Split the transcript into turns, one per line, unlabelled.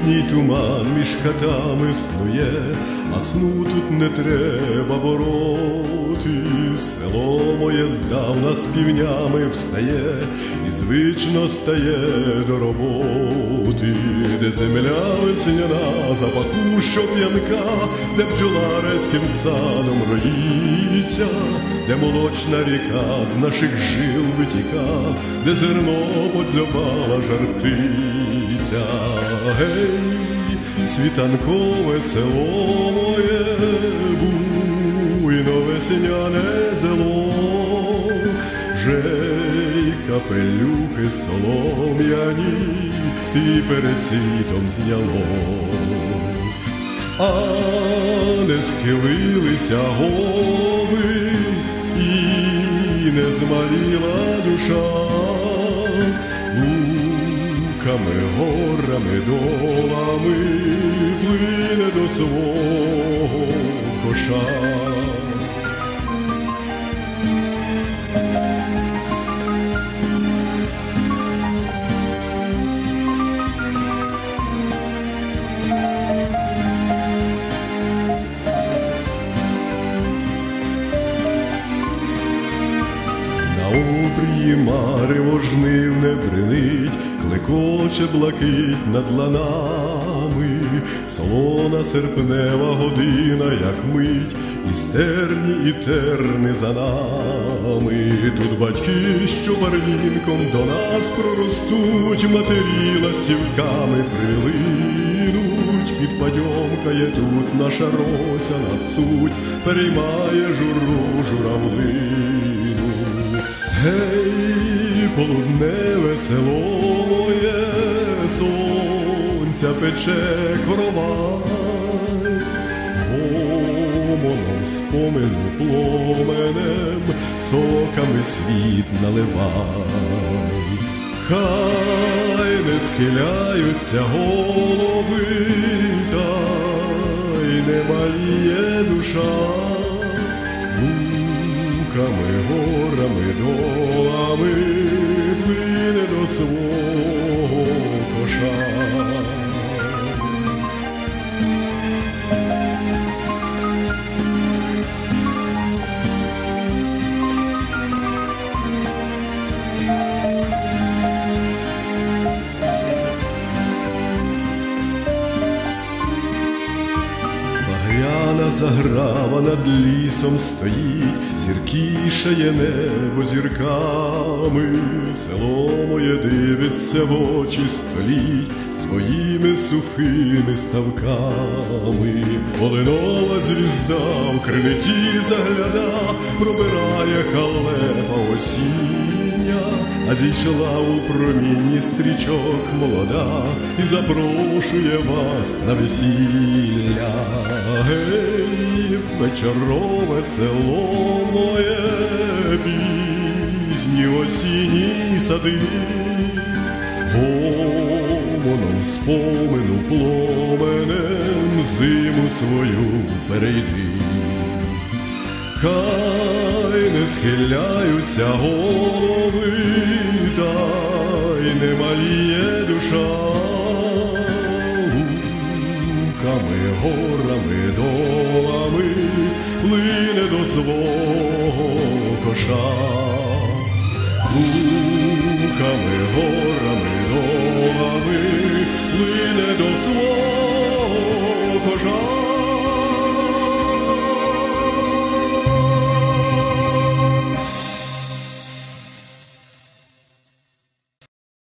Осінній туман між хатами снує, а сну тут не треба бороти. Село моє здавна з півнями встає і звично стає до роботи, де земля весняна запаху, що п'янка, де бджола резьким садом роїться, де молочна ріка з наших жил витіка, де зерно подзьобала жартиця. Гей, світанкове село моє, буйно весняне зело, вже капелюхи солом'яні, ти перед світом зняло а не схилилися голови і не змаліла душа луками, горами, долами плине до свого коша. Марево жнив не бринить, клекоче блакить над ланами, солона серпнева година, як мить, і стерні, і терни за нами. Тут батьки, що барвінком до нас проростуть, матері ластівками прилинуть, підпадьомкає тут наша рося на суть, переймає журу журавлину. Гей, полудневе село моє, сонця пече коровай, гомоном спомину пломенем, соками світ наливай. Хай не схиляються голови, та й не маліє душа луками, горами, долами плине до свого коша. Багряна заграва над лісом стоїть, зіркішає небо зірками, село моє дивиться в очі століть своїми сухими ставками, Оленова звізда в криниці загляда, пробирає халепа осіння, а зійшла у промінні стрічок молода і запрошує вас на весілля. Гей, вечорове село моє, пізні осінні сади, гомоном спомину пломенем зиму свою перейди. Хай не схиляються голови, та й не маліє душа, луками, горами, долами плине до свого коша. Луками, горами, płynie do słowa.